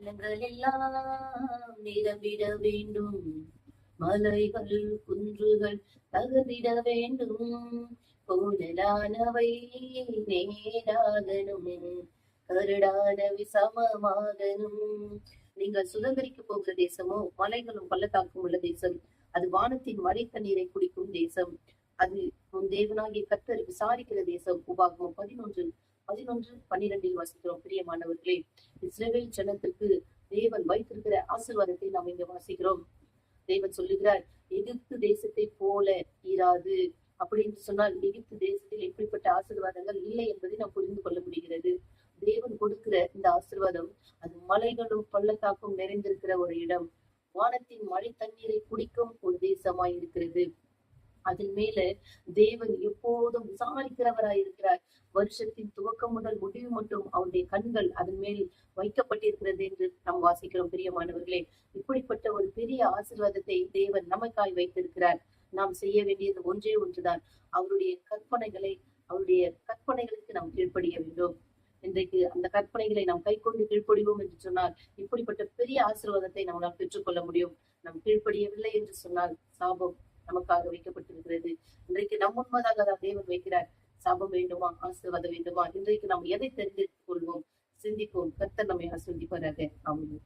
நிலங்கள் எல்லாம் நிரம்பிட வேண்டும். மலைகள் குன்றுகள் தகுதிட வேண்டும். கோணலானவை நேராகணும். கருடானவை சமமாகணும். நீங்கள் சுதந்திரிக்க போகிற தேசமோ மலைகளும் பள்ளத்தாக்கும் உள்ள தேசம். அது வானத்தின் மழை தண்ணீரை குடிக்கும் தேசம். அது உன் தேவனாகிய கத்தர் விசாரிக்கிற தேசம். உபாகமம் பதினொன்று பதினொன்று பன்னிரெண்டில் வாசிக்கிறோம் பிரியமானவர்களே. இஸ்ரேவேல் ஜனத்திற்கு தேவன் வைத்திருக்கிற ஆசீர்வாதத்தை நாம் இங்க வாசிக்கிறோம். தேவன் சொல்லுகிறார் எகிப்து தேசத்தை போல இராது. அப்படின்னு சொன்னால் எகிப்து தேசத்தில் எப்படிப்பட்ட ஆசீர்வாதங்கள் இல்லை என்பதை நாம் புரிந்து கொள்ள முடிகிறது. தேவன் கொடுக்கிற இந்த ஆசீர்வாதம் அது மலைகளும் பள்ளத்தாக்கும் நிறைந்திருக்கிற ஒரு இடம். வானத்தின் மழை தண்ணீரை குடிக்கும் ஒரு தேசமாய் இருக்கிறது அதன் மேல தேவன் எப்போதும் விசாரிக்கிறவராய் இருக்கிறார் வருஷத்தின் துவக்கம் முதல் முடிவு மட்டும் அவருடைய கண்கள் அதன் மேல் வைக்கப்பட்டிருக்கிறது என்று நாம் வாசிக்கிறோம் பிரியமானவர்களே. இப்படிப்பட்ட ஒரு பெரிய ஆசீர்வாதத்தை தேவன் நமக்காய் வைத்திருக்கிறார். நாம் செய்ய வேண்டியது ஒன்றே ஒன்றுதான். அவருடைய கற்பனைகளை அவருடைய கற்பனைகளுக்கு நாம் கீழ்ப்படிய வேண்டும். இன்றைக்கு அந்த கற்பனைகளை நாம் கை கொண்டு கீழ்ப்படிவோம் என்று சொன்னால் இப்படிப்பட்ட பெரிய ஆசீர்வாதத்தை நம்மளால் பெற்றுக்கொள்ள முடியும். நாம் கீழ்ப்படியவில்லை என்று சொன்னால் சாபம் நமக்காக வைக்கப்பட்டிருக்கிறது. இன்றைக்கு நம் முன்பதாக தான் தேவன் வைக்கிறார். சாபம் வேண்டுமா? ஆசிர்வாத வேண்டுமா? இன்றைக்கு நாம் எதை தெரிந்து கொள்வோம்? சிந்திப்போம். கர்த்தர் நம்மை ஆசிர்வதிப்பாராக. ஆமென்.